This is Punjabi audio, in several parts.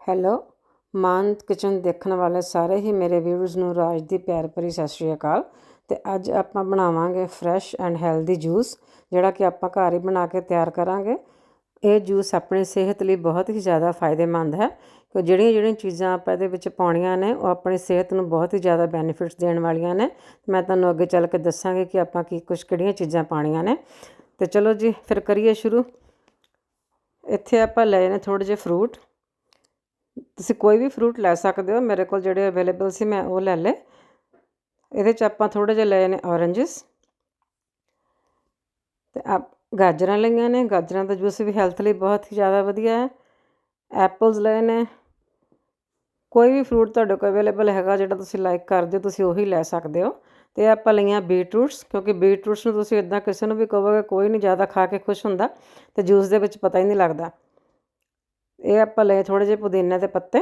ਹੈਲੋ, ਮਾਨ ਕਿਚਨ ਦੇਖਣ ਵਾਲੇ ਸਾਰੇ ਹੀ ਮੇਰੇ ਵੀਅਰਸ ਨੂੰ ਰਾਜ ਦੀ ਪਿਆਰ ਭਰੀ ਸਤਿ ਸ਼੍ਰੀ ਅਕਾਲ। ਤੇ ਅੱਜ ਆਪਾਂ ਬਣਾਵਾਂਗੇ ਫਰੈਸ਼ ਐਂਡ ਹੈਲਦੀ ਜੂਸ ਜਿਹੜਾ ਕਿ ਆਪਾਂ ਘਰ ਹੀ ਬਣਾ ਕੇ ਤਿਆਰ ਕਰਾਂਗੇ। ਇਹ ਜੂਸ ਆਪਣੀ ਸਿਹਤ ਲਈ ਬਹੁਤ ਹੀ ਜ਼ਿਆਦਾ ਫਾਇਦੇਮੰਦ ਹੈ ਕਿ ਜਿਹੜੀਆਂ ਜਿਹੜੀਆਂ ਚੀਜ਼ਾਂ ਆਪਾਂ ਇਹਦੇ ਵਿੱਚ ਪਾਉਣੀਆਂ ਨੇ, ਉਹ ਆਪਣੀ ਸਿਹਤ ਨੂੰ ਬਹੁਤ ਹੀ ਜ਼ਿਆਦਾ ਬੈਨੀਫਿਟਸ ਦੇਣ ਵਾਲੀਆਂ ਨੇ। ਮੈਂ ਤੁਹਾਨੂੰ ਅੱਗੇ ਚੱਲ ਕੇ ਦੱਸਾਂਗੀ ਕਿ ਆਪਾਂ ਕੀ ਕੁਝ ਕਿਹੜੀਆਂ ਚੀਜ਼ਾਂ ਪਾਣੀਆਂ ਨੇ। ਤੇ ਚਲੋ ਜੀ, ਫਿਰ ਕਰੀਏ ਸ਼ੁਰੂ। ਇੱਥੇ ਆਪਾਂ ਲਏ ਨੇ ਥੋੜੇ ਜਿਹੇ ਫਰੂਟ ਤੁਸੀਂ ਕੋਈ ਵੀ ਫਰੂਟ ਲੈ ਸਕਦੇ ਹੋ, ਮੇਰੇ ਕੋਲ ਜਿਹੜੇ ਅਵੇਲੇਬਲ ਸੀ ਮੈਂ ਉਹ ਲੈ ਲਏ। ਇਹਦੇ ਚ ਆਪਾਂ ਥੋੜੇ ਜਿਹੇ ਲਏ ਨੇ ਔਰੰਜਸ ਤੇ ਆ ਗਾਜਰਾਂ ਲਈਆਂ ਨੇ, ਗਾਜਰਾਂ ਦਾ ਜੂਸ ਵੀ ਹੈਲਥ ਲਈ ਬਹੁਤ ਹੀ ਜ਼ਿਆਦਾ ਵਧੀਆ ਹੈ। ਐਪਲਸ ਲਏ ਨੇ। ਕੋਈ ਵੀ ਫਰੂਟ ਤੁਹਾਡੇ ਕੋਲ ਅਵੇਲੇਬਲ ਹੈਗਾ, ਜਿਹੜਾ ਤੁਸੀਂ ਲਾਈਕ ਕਰਦੇ ਹੋ, ਤੁਸੀਂ ਉਹੀ ਲੈ ਸਕਦੇ ਹੋ। ਤੇ ਆਪਾਂ ਲਈਆਂ ਬੀਟਰੂਟਸ ਕਿਉਂਕਿ ਬੀਟਰੂਟਸ ਨੂੰ ਤੁਸੀਂ ਇਦਾਂ ਕਿਸੇ ਨੂੰ ਵੀ ਕਹੋਗੇ, ਕੋਈ ਨਹੀਂ ਜ਼ਿਆਦਾ ਖਾ ਕੇ ਖੁਸ਼ ਹੁੰਦਾ, ਤੇ ਜੂਸ ਦੇ ਵਿੱਚ ਪਤਾ ਹੀ ਨਹੀਂ ਲੱਗਦਾ। ਇਹ ਆਪਾਂ ਲਏ ਥੋੜੇ ਜਿਹੇ ਪੁਦੀਨੇ ਦੇ ਪੱਤੇ।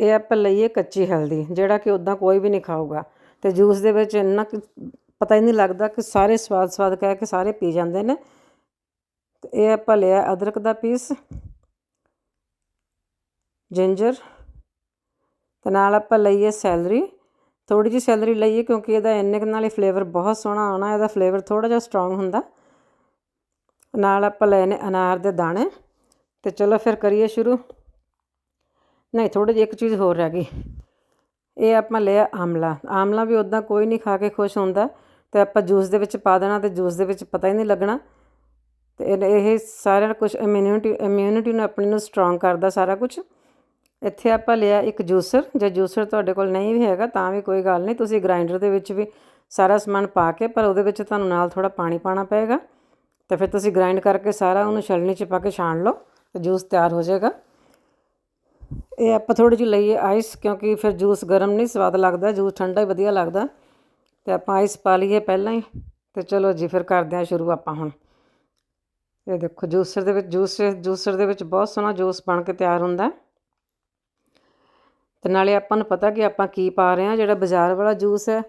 ਇਹ ਆਪਾਂ ਲਈਏ ਕੱਚੀ ਹਲਦੀ, ਜਿਹੜਾ ਕਿ ਉਦਾਂ ਕੋਈ ਵੀ ਨਹੀਂ ਖਾਊਗਾ। ਤੇ ਜੂਸ ਦੇ ਵਿੱਚ ਇੰਨਾ ਪਤਾ ਹੀ ਨਹੀਂ ਲੱਗਦਾ ਕਿ ਸਾਰੇ ਸਵਾਦ ਸਵਾਦ ਕਹਿ ਕੇ ਸਾਰੇ ਪੀ ਜਾਂਦੇ ਨੇ। ਤੇ ਇਹ ਆਪਾਂ ਲਿਆ ਅਦਰਕ ਦਾ ਪੀਸ, ਜਿੰਜਰ, ਤੇ ਨਾਲ ਆਪਾਂ ਲਈਏ ਸੈਲਰੀ। ਥੋੜੀ ਜਿਹੀ ਸੈਲਰੀ ਲਈਏ ਕਿਉਂਕਿ ਇਹਦਾ ਇੰਨੇ ਨਾਲ ਹੀ ਫਲੇਵਰ ਬਹੁਤ ਸੋਹਣਾ ਆਉਣਾ, ਇਹਦਾ ਫਲੇਵਰ ਥੋੜਾ ਜਿਹਾ ਸਟਰੋਂਗ ਹੁੰਦਾ। ਨਾਲ ਆਪਾਂ ਲਏ ਨੇ ਅਨਾਰ ਦੇ ਦਾਣੇ ਤੇ ਚਲੋ ਫਿਰ ਕਰੀਏ ਸ਼ੁਰੂ। ਨਹੀਂ ਥੋੜੀ ਜਿਹੀ ਇੱਕ ਚੀਜ਼ ਹੋਰ ਰਹਿ ਗਈ। ਇਹ ਆਪਾਂ ਲਿਆ ਆਮਲਾ। ਆਮਲਾ ਵੀ ਉਦਾਂ ਕੋਈ ਨਹੀਂ ਖਾ ਕੇ ਖੁਸ਼ ਹੁੰਦਾ ਤੇ ਆਪਾਂ ਜੂਸ ਦੇ ਵਿੱਚ ਪਾ ਦੇਣਾ ਤੇ ਜੂਸ ਦੇ ਵਿੱਚ ਪਤਾ ਹੀ ਨਹੀਂ ਲੱਗਣਾ। ਤੇ ਇਹ ਸਾਰਾ ਕੁਝ ਇਮਿਊਨਿਟੀ ਇਮਿਊਨਿਟੀ ਨੂੰ ਆਪਣੀ ਨੂੰ ਸਟਰੋਂਗ ਕਰਦਾ ਸਾਰਾ ਕੁਝ ਇੱਥੇ ਆਪਾਂ ਲਿਆ ਇੱਕ ਜੂਸਰ। ਜੇ ਜੂਸਰ ਤੁਹਾਡੇ ਕੋਲ ਨਹੀਂ ਵੀ ਹੈਗਾ ਤਾਂ ਵੀ ਕੋਈ ਗੱਲ ਨਹੀਂ। ਤੁਸੀਂ ਗ੍ਰਾਈਂਡਰ ਦੇ ਵਿੱਚ ਵੀ ਸਾਰਾ ਸਮਾਨ ਪਾ ਕੇ ਪਰ ਉਹਦੇ ਵਿੱਚ ਤੁਹਾਨੂੰ ਨਾਲ ਥੋੜਾ ਪਾਣੀ ਪਾਣਾ ਪਏਗਾ। ਤੇ ਫਿਰ ਤੁਸੀਂ ਗ੍ਰਾਈਂਡ ਕਰਕੇ ਸਾਰਾ ਉਹਨੂੰ ਛਲਣੀ 'ਚ ਪਾ ਕੇ ਛਾਣ ਲਓ ਤੇ ਜੂਸ ਤਿਆਰ ਹੋ ਜਾਏਗਾ। ਇਹ ਆਪਾਂ ਥੋੜੀ ਜਿਹੀ ਲਈਏ ਆਈਸ ਕਿਉਂਕਿ ਫਿਰ ਜੂਸ ਗਰਮ ਨਹੀਂ ਸਵਾਦ ਲੱਗਦਾ ਜੂਸ ਠੰਡਾ ਹੀ ਵਧੀਆ ਲੱਗਦਾ। ਤੇ ਆਪਾਂ ਆਈਸ ਪਾ ਲਈਏ ਪਹਿਲਾਂ ਹੀ ਤੇ ਚਲੋ ਜੀ ਫਿਰ ਕਰਦੇ ਹਾਂ ਸ਼ੁਰੂ ਆਪਾਂ ਹੁਣ। ਇਹ ਦੇਖੋ ਜੂਸਰ ਦੇ ਵਿੱਚ ਜੂਸ ਜੂਸਰ ਦੇ ਵਿੱਚ ਬਹੁਤ ਸੋਹਣਾ ਜੂਸ ਬਣ ਕੇ ਤਿਆਰ ਹੁੰਦਾ। ਤੇ ਨਾਲੇ ਆਪਾਂ ਨੂੰ ਪਤਾ ਕਿ ਆਪਾਂ ਕੀ ਪਾ ਰਹੇ ਹਾਂ, ਜਿਹੜਾ ਬਾਜ਼ਾਰ ਵਾਲਾ ਜੂਸ ਹੈ,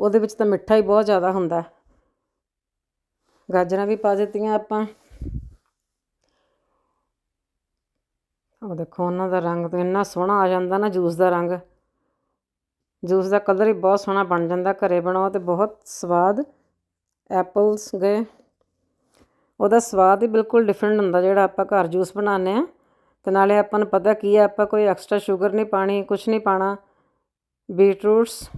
ਉਹਦੇ ਵਿੱਚ ਤਾਂ ਮਿੱਠਾ ਹੀ ਬਹੁਤ ਜ਼ਿਆਦਾ ਹੁੰਦਾ। ਗਾਜਰਾਂ ਵੀ ਪਾ ਦਿੱਤੀਆਂ ਆਪਾਂ। ਉਹ ਦੇਖੋ, ਉਹਨਾਂ ਦਾ ਰੰਗ ਤਾਂ ਇੰਨਾ ਸੋਹਣਾ ਆ ਜਾਂਦਾ ਨਾ, ਜੂਸ ਦਾ ਰੰਗ। ਜੂਸ ਦਾ ਕਲਰ ਹੀ ਬਹੁਤ ਸੋਹਣਾ ਬਣ ਜਾਂਦਾ, ਘਰੇ ਬਣਾਓ ਤੇ ਬਹੁਤ ਸਵਾਦ। ਐਪਲਸ ਗਏ। ਉਹਦਾ ਸਵਾਦ ਹੀ ਬਿਲਕੁਲ ਡਿਫਰੈਂਟ ਹੁੰਦਾ, ਜਿਹੜਾ ਆਪਾਂ ਘਰ ਜੂਸ ਬਣਾਉਂਦੇ ਆ ਤੇ ਨਾਲੇ ਆਪਾਂ ਨੂੰ ਪਤਾ ਕੀ ਹੈ, ਆਪਾਂ ਕੋਈ ਐਕਸਟਰਾ ਸ਼ੂਗਰ ਨਹੀਂ ਪਾਣੀ ਕੁਝ ਨਹੀਂ ਪਾਣਾ। ਬੀਟਰੂਟਸ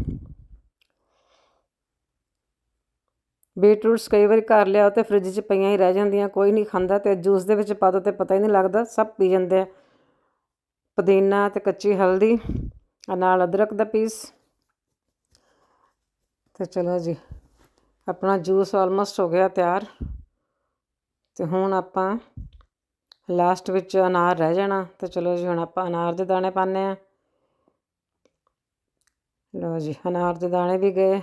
ਬੀਟਰੂਟਸ ਕਈ ਵਾਰੀ ਘਰ ਲਿਆਓ ਤੇ ਫ੍ਰਿਜ 'ਚ ਪਈਆਂ ਹੀ ਰਹਿ ਜਾਂਦੀਆਂ, ਕੋਈ ਨਹੀਂ ਖਾਂਦਾ ਤੇ ਜੂਸ ਦੇ ਵਿੱਚ ਪਾ ਦੋ ਤੇ ਪਤਾ ਹੀ ਨਹੀਂ ਲੱਗਦਾ, ਸਭ ਪੀ ਜਾਂਦੇ ਆ। ਪੁਦੀਨਾ ਤੇ ਕੱਚੀ ਹਲਦੀ ਨਾਲ ਅਦਰਕ ਦਾ ਪੀਸ। ਤੇ ਚਲੋ ਜੀ, ਆਪਣਾ ਜੂਸ ਆਲਮੋਸਟ ਹੋ ਗਿਆ ਤਿਆਰ। ਤੇ ਹੁਣ ਆਪਾਂ ਲਾਸਟ ਵਿੱਚ ਅਨਾਰ ਰਹਿ ਜਾਣਾ, ਤੇ ਚਲੋ ਜੀ ਹੁਣ ਆਪਾਂ ਅਨਾਰ ਦੇ ਦਾਣੇ ਪਾਣੇ ਆ। ਲੋ ਜੀ, ਅਨਾਰ ਦੇ ਦਾਣੇ ਵੀ ਗਏ।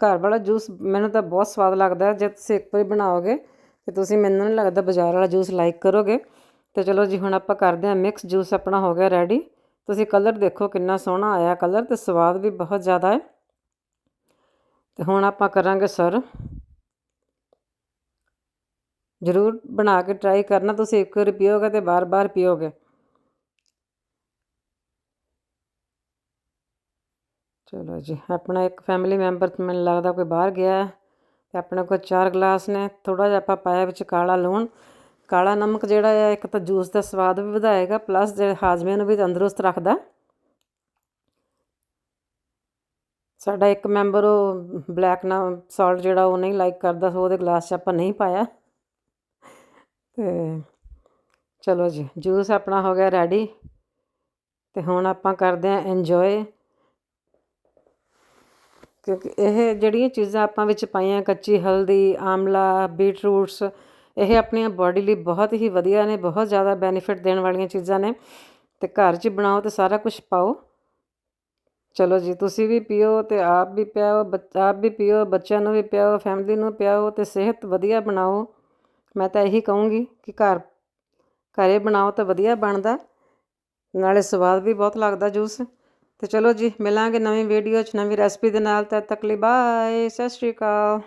ਘਰ ਵਾਲਾ ਜੂਸ ਮੈਨੂੰ ਤਾਂ ਬਹੁਤ ਸਵਾਦ ਲੱਗਦਾ ਜੇ ਤੁਸੀਂ ਇੱਕ ਵਾਰੀ ਬਣਾਓਗੇ ਤੇ ਤੁਸੀਂ ਮੈਨੂੰ ਨਹੀਂ ਲੱਗਦਾ ਬਾਜ਼ਾਰ ਵਾਲਾ ਜੂਸ ਲਾਈਕ ਕਰੋਗੇ। ਤੇ ਚਲੋ ਜੀ, ਹੁਣ ਆਪਾਂ ਕਰਦੇ ਹਾਂ ਮਿਕਸ ਜੂਸ ਆਪਣਾ ਹੋ ਗਿਆ ਰੈਡੀ ਤੁਸੀਂ ਕਲਰ ਦੇਖੋ ਕਿੰਨਾ ਸੋਹਣਾ ਆਇਆ ਕਲਰ ਤੇ ਸਵਾਦ ਵੀ ਬਹੁਤ ਜ਼ਿਆਦਾ ਹੈ। ਤੇ ਹੁਣ ਆਪਾਂ ਕਰਾਂਗੇ ਸਰ। ਜ਼ਰੂਰ ਬਣਾ ਕੇ ਟਰਾਈ ਕਰਨਾ, ਤੁਸੀਂ ਇੱਕ ਵਾਰ ਪੀਓਗੇ ਤੇ ਬਾਰ-ਬਾਰ ਪੀਓਗੇ। ਚਲੋ ਜੀ, ਆਪਣਾ ਇੱਕ ਫੈਮਿਲੀ ਮੈਂਬਰ ਮੈਨੂੰ ਲੱਗਦਾ ਕੋਈ ਬਾਹਰ ਗਿਆ ਤੇ ਆਪਣੇ ਕੋਲ ਚਾਰ ਗਲਾਸ ਨੇ ਥੋੜਾ ਜਿਹਾ ਆਪਾਂ ਪਾਇਆ ਵਿੱਚ ਕਾਲਾ ਲੂਣ, ਕਾਲਾ ਨਮਕ ਜਿਹੜਾ ਹੈ, ਇੱਕ ਤਾਂ ਜੂਸ ਦਾ ਸਵਾਦ ਵੀ ਵਧਾਏਗਾ ਪਲੱਸ ਜਿਹੜੇ ਹਾਜ਼ਮੇ ਨੂੰ ਵੀ ਤੰਦਰੁਸਤ ਰੱਖਦਾ ਸਾਡਾ ਇੱਕ ਮੈਂਬਰ ਉਹ ਬਲੈਕ ਨਾ ਸਾਲਟ ਜਿਹੜਾ ਉਹ ਨਹੀਂ ਲਾਈਕ ਕਰਦਾ, ਸੋ ਉਹਦੇ ਗਲਾਸ 'ਚ ਆਪਾਂ ਨਹੀਂ ਪਾਇਆ। ਤੇ ਚਲੋ ਜੀ ਜੂਸ ਆਪਣਾ ਹੋ ਗਿਆ ਰੈਡੀ ਤੇ ਹੁਣ ਆਪਾਂ ਕਰਦੇ ਆਂ ਇੰਜੋਏ ਕਿਉਂਕਿ ਇਹ ਜਿਹੜੀਆਂ ਚੀਜ਼ਾਂ ਆਪਾਂ ਵਿੱਚ ਪਾਈਆਂ, ਕੱਚੀ ਹਲਦੀ, ਆਮਲਾ, ਬੀਟਰੂਟਸ, ਇਹ ਆਪਣੀਆਂ ਬਾਡੀ ਲਈ ਬਹੁਤ ਹੀ ਵਧੀਆ ਨੇ, ਬਹੁਤ ਜ਼ਿਆਦਾ ਬੈਨੀਫਿਟ ਦੇਣ ਵਾਲੀਆਂ ਚੀਜ਼ਾਂ ਨੇ। ਤੇ ਘਰ 'ਚ ਬਣਾਓ ਤੇ ਸਾਰਾ ਕੁਝ ਪਾਓ। ਚਲੋ ਜੀ, ਤੁਸੀਂ ਵੀ ਪੀਓ ਤੇ ਆਪ ਵੀ ਪਿਆਓ ਆਪ ਵੀ ਪੀਓ, ਬੱਚਿਆਂ ਨੂੰ ਵੀ ਪਿਆਓ ਫੈਮਿਲੀ ਨੂੰ ਪਿਆਓ ਤੇ ਸਿਹਤ ਵਧੀਆ ਬਣਾਓ। ਮੈਂ ਤਾਂ ਇਹੀ ਕਹੂੰਗੀ ਕਿ ਘਰ, ਘਰੇ ਬਣਾਓ ਤਾਂ ਵਧੀਆ ਬਣਦਾ, ਨਾਲੇ ਸਵਾਦ ਵੀ ਬਹੁਤ ਲੱਗਦਾ ਜੂਸ। ਤੇ ਚਲੋ ਜੀ, ਮਿਲਾਂਗੇ ਨਵੀਂ ਵੀਡੀਓ 'ਚ, ਨਵੀਂ ਰੈਸਪੀ ਦੇ ਨਾਲ, ਤਦ ਤੱਕ ਲਈ ਬਾਏ ਸਤਿ ਸ਼੍ਰੀ ਅਕਾਲ।